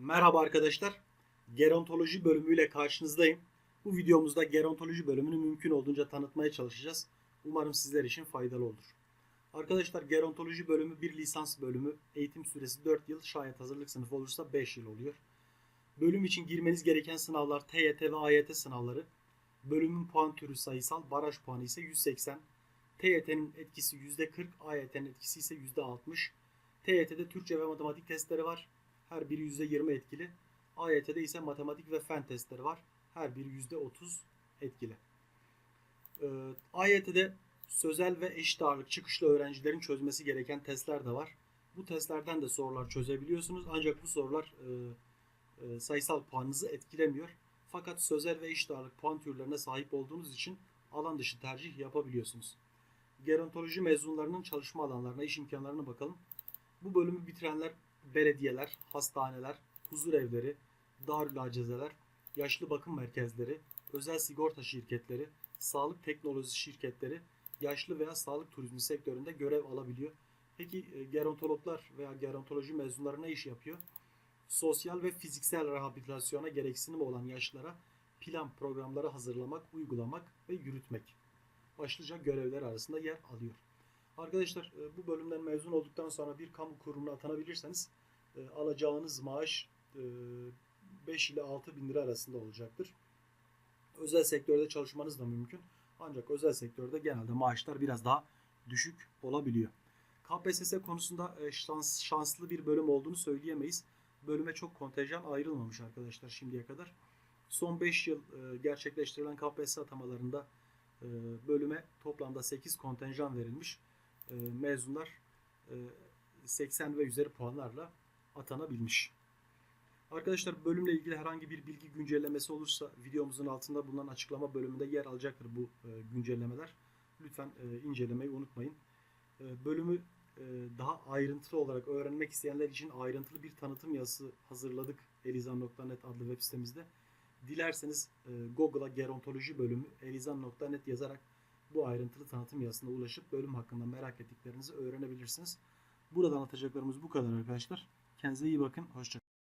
Merhaba arkadaşlar. Gerontoloji bölümüyle karşınızdayım. Bu videomuzda gerontoloji bölümünü mümkün olduğunca tanıtmaya çalışacağız. Umarım sizler için faydalı olur. Arkadaşlar gerontoloji bölümü bir lisans bölümü. Eğitim süresi 4 yıl, şayet hazırlık sınıfı olursa 5 yıl oluyor. Bölüm için girmeniz gereken sınavlar TYT ve AYT sınavları. Bölümün puan türü sayısal, baraj puanı ise 180. TYT'nin etkisi %40, AYT'nin etkisi ise %60. TYT'de Türkçe ve matematik testleri var. Her biri %20 etkili. AYT'de ise matematik ve fen testleri var. Her biri %30 etkili. Ee, AYT'de sözel ve eşit ağırlık çıkışlı öğrencilerin çözmesi gereken testler de var. Bu testlerden de sorular çözebiliyorsunuz. Ancak bu sorular e, e, sayısal puanınızı etkilemiyor. Fakat sözel ve eşit ağırlık puan türlerine sahip olduğunuz için alan dışı tercih yapabiliyorsunuz. Gerontoloji mezunlarının çalışma alanlarına, iş imkanlarına bakalım. Bu bölümü bitirenler belediyeler, hastaneler, huzur evleri, darül acizeler, yaşlı bakım merkezleri, özel sigorta şirketleri, sağlık teknolojisi şirketleri, yaşlı veya sağlık turizmi sektöründe görev alabiliyor. Peki e, gerontologlar veya gerontoloji mezunları ne iş yapıyor? Sosyal ve fiziksel rehabilitasyona gereksinim olan yaşlara plan programları hazırlamak, uygulamak ve yürütmek başlıca görevler arasında yer alıyor. Arkadaşlar e, bu bölümden mezun olduktan sonra bir kamu kurumuna atanabilirseniz e, alacağınız maaş e, 5 ile 6 bin lira arasında olacaktır. Özel sektörde çalışmanız da mümkün. Ancak özel sektörde genelde maaşlar biraz daha düşük olabiliyor. KPSS konusunda e, şans, şanslı bir bölüm olduğunu söyleyemeyiz. Bölüme çok kontenjan ayrılmamış arkadaşlar şimdiye kadar. Son 5 yıl e, gerçekleştirilen KPSS atamalarında e, bölüme toplamda 8 kontenjan verilmiş. E, mezunlar e, 80 ve üzeri puanlarla atanabilmiş. Arkadaşlar bölümle ilgili herhangi bir bilgi güncellemesi olursa videomuzun altında bulunan açıklama bölümünde yer alacaktır bu e, güncellemeler. Lütfen e, incelemeyi unutmayın. E, bölümü e, daha ayrıntılı olarak öğrenmek isteyenler için ayrıntılı bir tanıtım yazısı hazırladık elizan.net adlı web sitemizde. Dilerseniz e, Google'a gerontoloji bölümü elizan.net yazarak bu ayrıntılı tanıtım yazısına ulaşıp bölüm hakkında merak ettiklerinizi öğrenebilirsiniz. Burada anlatacaklarımız bu kadar arkadaşlar. Kendinize iyi bakın. Hoşçakalın.